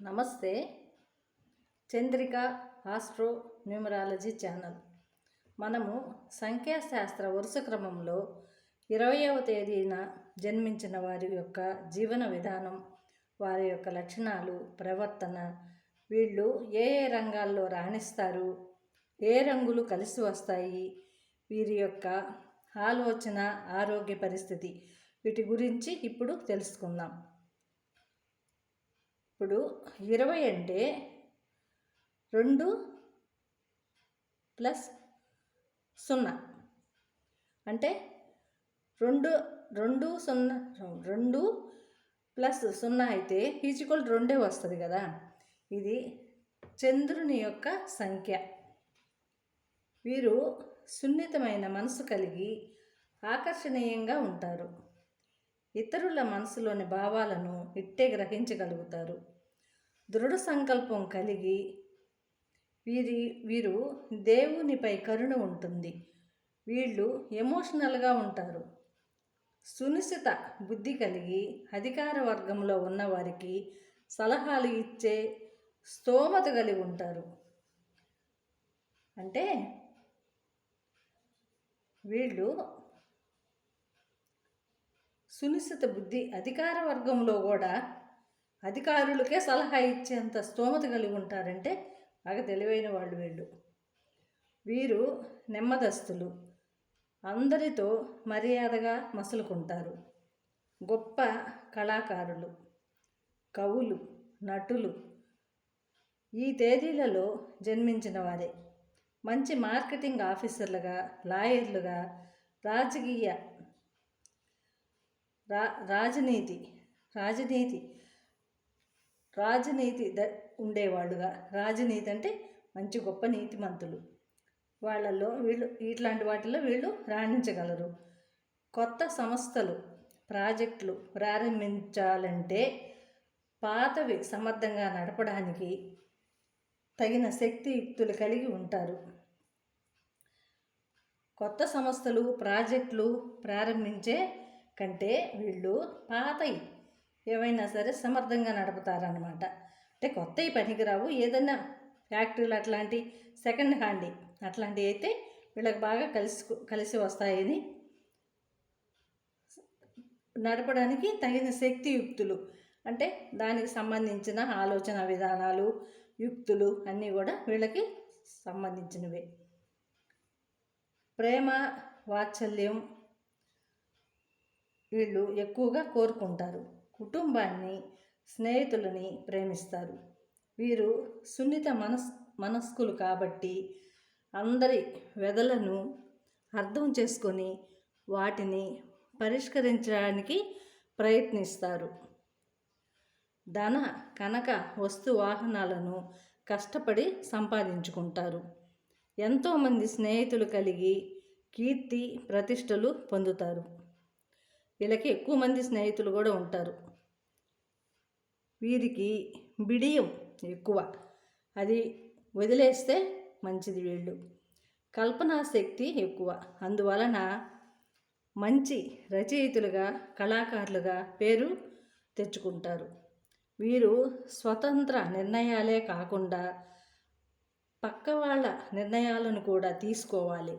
నమస్తే Chandrika astro numerology channel. మనము సంఖ్యాశాస్త్ర వరుస క్రమంలో ఇరవయవ తేదీన జన్మించిన వారి యొక్క జీవన విధానం వారి యొక్క లక్షణాలు ప్రవర్తన వీళ్ళు ఏ ఏ రంగాల్లో రాణిస్తారు ఏ రంగులు కలిసి వస్తాయి వీరి యొక్క ఆలోచన ఆరోగ్య పరిస్థితి వీటి గురించి ఇప్పుడు తెలుసుకుందాం. ఇప్పుడు ఇరవై అంటే రెండు ప్లస్ సున్నా. అంటే రెండు రెండు సున్నా రెండు ప్లస్ సున్నా అయితే ఈజ్వల్ రెండే వస్తుంది కదా. ఇది చంద్రుని యొక్క సంఖ్య. వీరు సున్నితమైన మనసు కలిగి ఆకర్షణీయంగా ఉంటారు. ఇతరుల మనసులోని భావాలను ఇట్టే గ్రహించగలుగుతారు. దృఢ సంకల్పం కలిగి వీరి వీరు దేవునిపై కరుణ ఉంటుంది. వీళ్ళు ఎమోషనల్గా ఉంటారు. సునిశ్చిత బుద్ధి కలిగి అధికార వర్గంలో ఉన్నవారికి సలహాలు ఇచ్చే స్తోమత కలిగి ఉంటారు. అంటే వీళ్ళు సునిశ్చిత బుద్ధి అధికార వర్గంలో కూడా అధికారులకే సలహా ఇచ్చేంత స్తోమత కలిగి ఉంటారంటే బాగా తెలివైన వాళ్ళు వీళ్ళు. వీరు నెమ్మదస్తులు. అందరితో మర్యాదగా మసులుకుంటారు. గొప్ప కళాకారులు కవులు నటులు ఈ తేదీలలో జన్మించిన వారే. మంచి మార్కెటింగ్ ఆఫీసర్లుగా లాయర్లుగా రాజకీయ రా రాజనీతి రాజనీతి రాజనీతి ద ఉండేవాళ్ళుగా. రాజనీతి అంటే మంచి గొప్ప నీతిమంతులు. వాళ్ళల్లో వీళ్ళు ఇట్లాంటి వాటిల్లో వీళ్ళు రాణించగలరు. కొత్త సంస్థలు ప్రాజెక్టులు ప్రారంభించాలంటే పాతవి సమర్థంగా నడపడానికి తగిన శక్తియుక్తులు కలిగి ఉంటారు. కొత్త సంస్థలు ప్రాజెక్టులు ప్రారంభించే కంటే వీళ్ళు పాతవి ఏవైనా సరే సమర్థంగా నడుపుతారనమాట అంటే కొత్తవి పనికిరావు ఏదైనా ఫ్యాక్టరీలు అట్లాంటి సెకండ్ హ్యాండ్ అట్లాంటివి అయితే వీళ్ళకి బాగా కలిసి కలిసి వస్తాయని నడపడానికి తగిన శక్తియుక్తులు. అంటే దానికి సంబంధించిన ఆలోచన విధానాలు యుక్తులు అన్నీ కూడా వీళ్ళకి సంబంధించినవే. ప్రేమ వాత్సల్యం వీళ్ళు ఎక్కువగా కోరుకుంటారు. కుటుంబాన్ని స్నేహితులని ప్రేమిస్తారు. వీరు సున్నిత మనస్ మనస్కులు కాబట్టి అందరి వెదలను అర్థం చేసుకొని వాటిని పరిష్కరించడానికి ప్రయత్నిస్తారు. ధన కనక వస్తు వాహనాలను కష్టపడి సంపాదించుకుంటారు. ఎంతోమంది స్నేహితులు కలిగి కీర్తి ప్రతిష్టలు పొందుతారు. వీళ్ళకి ఎక్కువ మంది స్నేహితులు కూడా ఉంటారు. వీరికి బిడియం ఎక్కువ. అది వదిలేస్తే మంచిది వీళ్ళు. కల్పనా శక్తి ఎక్కువ. అందువలన మంచి రచయితలుగా కళాకారులుగా పేరు తెచ్చుకుంటారు. వీరు స్వతంత్ర నిర్ణయాలే కాకుండా పక్క వాళ్ళ నిర్ణయాలను కూడా తీసుకోవాలి.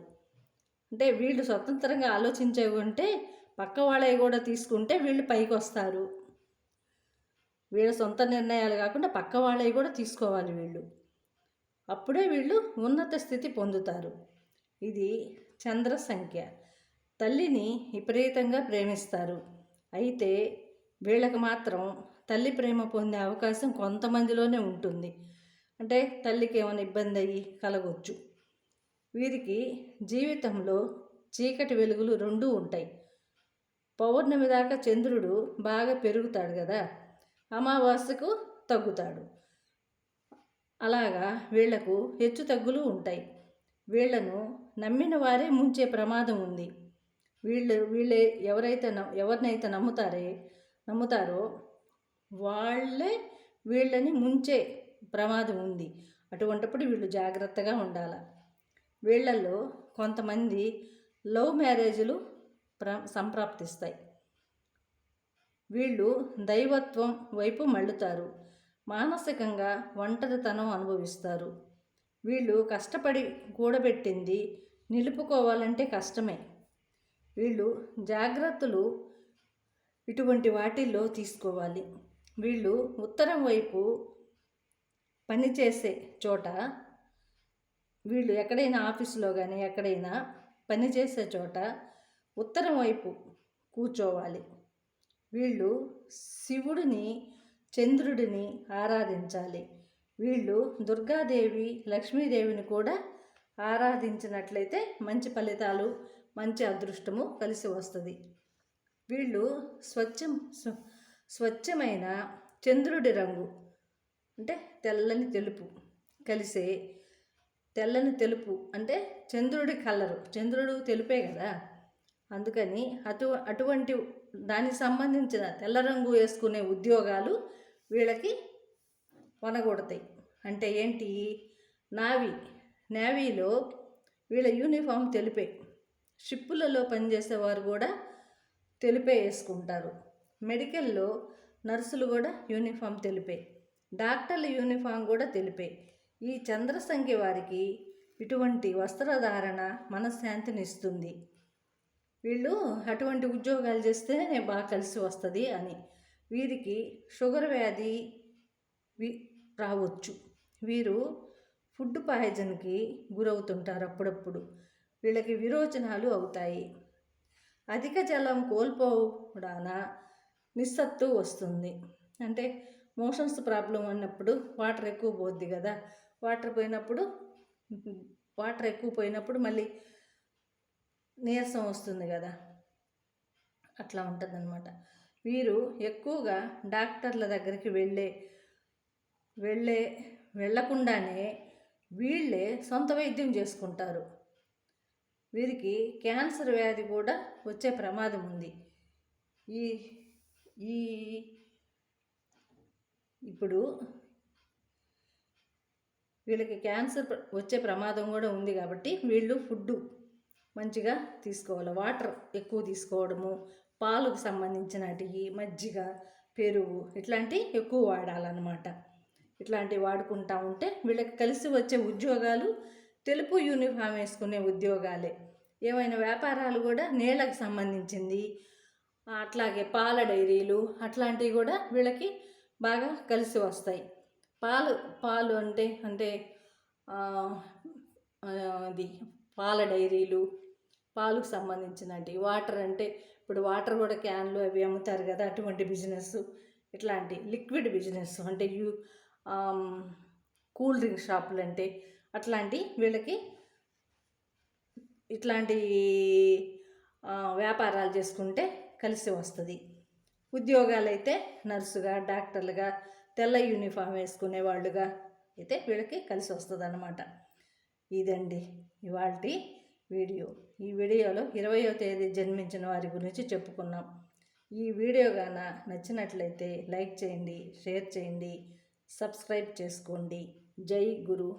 అంటే వీళ్ళు స్వతంత్రంగా ఆలోచించే ఉంటే పక్క వాళ్ళవి కూడా తీసుకుంటే వీళ్ళు పైకి వస్తారు వీళ్ళ సొంత నిర్ణయాలు కాకుండా పక్క వాళ్ళవి కూడా తీసుకోవాలి వీళ్ళు. అప్పుడే వీళ్ళు ఉన్నత స్థితి పొందుతారు. ఇది చంద్ర సంఖ్య. తల్లిని విపరీతంగా ప్రేమిస్తారు. అయితే వీళ్ళకి మాత్రం తల్లి ప్రేమ పొందే అవకాశం కొంతమందిలోనే ఉంటుంది. అంటే తల్లికి ఏమైనా ఇబ్బంది అయ్యి కలగొచ్చు. వీరికి జీవితంలో చీకటి వెలుగులు రెండూ ఉంటాయి. పౌర్ణమి దాకా చంద్రుడు బాగా పెరుగుతాడు కదా. అమావాస్యకు తగ్గుతాడు. అలాగా వీళ్ళకు హెచ్చు తగ్గులు ఉంటాయి. వీళ్ళను నమ్మిన వారే ముంచే ప్రమాదం ఉంది. వీళ్ళు వీళ్ళే ఎవరైతే ఎవరినైతే నమ్ముతారే నమ్ముతారో వాళ్ళే వీళ్ళని ముంచే ప్రమాదం ఉంది. అటువంటిప్పుడు వీళ్ళు జాగ్రత్తగా ఉండాలి. వీళ్ళల్లో కొంతమంది లవ్ మ్యారేజ్లు ప్ర సంప్రాప్తిస్తాయి. వీళ్ళు దైవత్వం వైపు మళ్ళుతారు. మానసికంగా ఒంటరితనం అనుభవిస్తారు. వీళ్ళు కష్టపడి కూడబెట్టింది నిలుపుకోవాలంటే కష్టమే. వీళ్ళు జాగ్రత్తలు ఇటువంటి వాటిల్లో తీసుకోవాలి. వీళ్ళు ఉత్తరం వైపు పనిచేసే చోట వీళ్ళు ఎక్కడైనా ఆఫీసులో కానీ ఎక్కడైనా పనిచేసే చోట ఉత్తరం వైపు కూర్చోవాలి. వీళ్ళు శివుడిని చంద్రుడిని ఆరాధించాలి. వీళ్ళు దుర్గాదేవి లక్ష్మీదేవిని కూడా ఆరాధించినట్లయితే మంచి ఫలితాలు మంచి అదృష్టము కలిసి వస్తుంది. వీళ్ళు స్వచ్ఛం స్వచ్ఛమైన చంద్రుడి రంగు అంటే తెల్లని తెలుపు కలిసే తెల్లని తెలుపు అంటే చంద్రుడి కలరు. చంద్రుడు తెలుపే కదా. అందుకని అటు అటువంటి దానికి సంబంధించిన తెల్ల రంగు వేసుకునే ఉద్యోగాలు వీళ్ళకి వనగొడతాయి. అంటే ఏంటి? నావీ నేవీలో వీళ్ళ యూనిఫామ్ తెలిపే షిప్పులలో పనిచేసేవారు కూడా తెలిపే వేసుకుంటారు. మెడికల్లో నర్సులు కూడా యూనిఫామ్ తెలిపే డాక్టర్ల యూనిఫామ్ కూడా తెలిపే. ఈ చంద్రసంఖ్య వారికి ఇటువంటి వస్త్రధారణ మనశ్శాంతిని ఇస్తుంది వీళ్ళు అటువంటి ఉద్యోగాలు చేస్తేనే బాగా కలిసి వస్తుంది అని. వీరికి షుగర్ వ్యాధి రావచ్చు. వీరు ఫుడ్ పాయిజన్కి గురవుతుంటారు అప్పుడప్పుడు. వీళ్ళకి విరోచనాలు అవుతాయి. అధిక జలం కోల్పోవడాన నిస్సత్తు వస్తుంది. అంటే మోషన్స్ ప్రాబ్లం అన్నప్పుడు వాటర్ ఎక్కువ పోద్ది కదా. వాటర్ పోయినప్పుడు వాటర్ ఎక్కువ పోయినప్పుడు మళ్ళీ నీరసం వస్తుంది కదా. అట్లా ఉంటుందన్నమాట. వీరు ఎక్కువగా డాక్టర్ల దగ్గరికి వెళ్ళే వెళ్ళే వెళ్ళకుండానే వీళ్ళే సొంత వైద్యం చేసుకుంటారు. వీరికి క్యాన్సర్ వ్యాధి కూడా వచ్చే ప్రమాదం ఉంది. ఈ ఈ ఇప్పుడు వీళ్ళకి క్యాన్సర్ వచ్చే ప్రమాదం కూడా ఉంది కాబట్టి వీళ్ళు ఫుడ్ మంచిగా తీసుకోవాలి. వాటర్ ఎక్కువ తీసుకోవడము పాలకు సంబంధించినటివి మజ్జిగ పెరుగు ఇట్లాంటివి ఎక్కువ వాడాలన్నమాట. ఇట్లాంటివి వాడుకుంటా ఉంటే వీళ్ళకి కలిసి వచ్చే ఉద్యోగాలు తెలుపు యూనిఫామ్ వేసుకునే ఉద్యోగాలే. ఏమైనా వ్యాపారాలు కూడా నేలకు సంబంధించింది అట్లాగే పాల డైరీలు అట్లాంటివి కూడా వీళ్ళకి బాగా కలిసి వస్తాయి. పాలు పాలు అంటే అంటే అది పాల డైరీలు పాలకు సంబంధించినవి. వాటర్ అంటే ఇప్పుడు వాటర్ కూడా క్యాన్లు అవి అమ్ముతారు కదా అటువంటి బిజినెస్. ఇట్లాంటి లిక్విడ్ బిజినెస్ అంటే యూ కూల్ డ్రింక్ షాపులు అంటే అట్లాంటి వీళ్ళకి ఇట్లాంటి వ్యాపారాలు చేసుకుంటే కలిసి వస్తుంది. ఉద్యోగాలు అయితే నర్సుగా డాక్టర్లుగా తెల్ల యూనిఫామ్ వేసుకునే వాళ్ళుగా అయితే వీళ్ళకి కలిసి వస్తుంది అన్నమాట ఇదండి ఇవాళ వీడియో. ఈ వీడియోలో ఇరవయో తేదీ జన్మించిన వారి గురించి చెప్పుకున్నాం. ఈ వీడియో గాన నచ్చినట్లయితే లైక్ చేయండి షేర్ చేయండి సబ్స్క్రైబ్ చేసుకోండి. జై గురు.